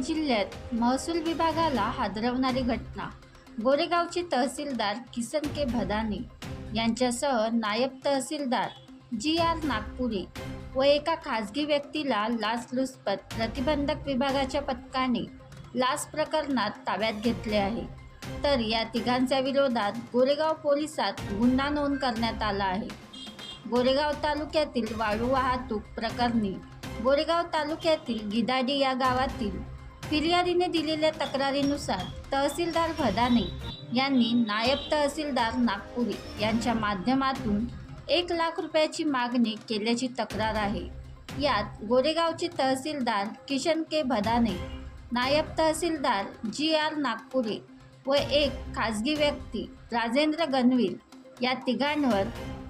गोंदिया जिल्ह्यात महसूल विभागाला हादरवणारी घटना. गोरेगावचे तहसीलदार किसन के. भदाने यांच्यासह नायब तहसीलदार जी. आर. नागपुरे व एका खासगी व्यक्तीला लाचलुचपत प्रतिबंधक विभागाच्या पथकाने लाच प्रकरणात ताब्यात घेतले आहे. तर या तिघांच्या विरोधात गोरेगाव पोलिसात गुन्हा नोंद करण्यात आला आहे. गोरेगाव तालुक्यातील वाळू वाहतूक प्रकरणी गोरेगाव तालुक्यातील गिदाडी या गावातील फिर्यादीने दिलेल्या तक्रारीनुसार तहसीलदार भदाने यांनी नायब तहसीलदार नागपुरी यांच्या माध्यमातून एक लाख रुपयाची मागणी केल्याची तक्रार आहे. यात गोरेगावचे तहसीलदार किशन के भदाने नायब तहसीलदार जी आर नागपुरे व एक खाजगी व्यक्ती राजेंद्र गणवीर या तिघांवर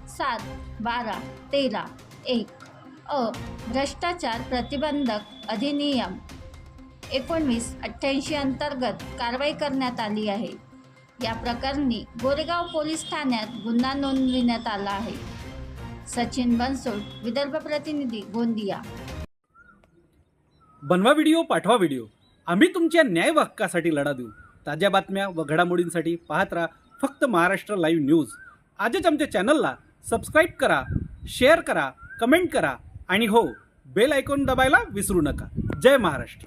सात बारा तेरा एक अ भ्रष्टाचार प्रतिबंधक अधिनियम एकोणवीस अठ्ठ्याऐंशी अंतर्गत कारवाई करण्यात आली आहे. या प्रकरणी गोरेगाव पोलीस ठाण्यात गुन्हा नोंदविण्यात आला आहे. सचिन बनसोड विदर्भ प्रतिनिधी गोंदिया. बनवा व्हिडिओ पाठवा व्हिडिओ. आम्ही तुमच्या न्याय हक्कासाठी लढा देऊ. ताज्या बातम्या व घडामोडींसाठी पाहत राहा फक्त महाराष्ट्र लाईव्ह न्यूज. आजच आमच्या चॅनलला सबस्क्राईब करा शेअर करा कमेंट करा आणि हो बेल आयकॉन दबायला विसरू नका. जय महाराष्ट्र.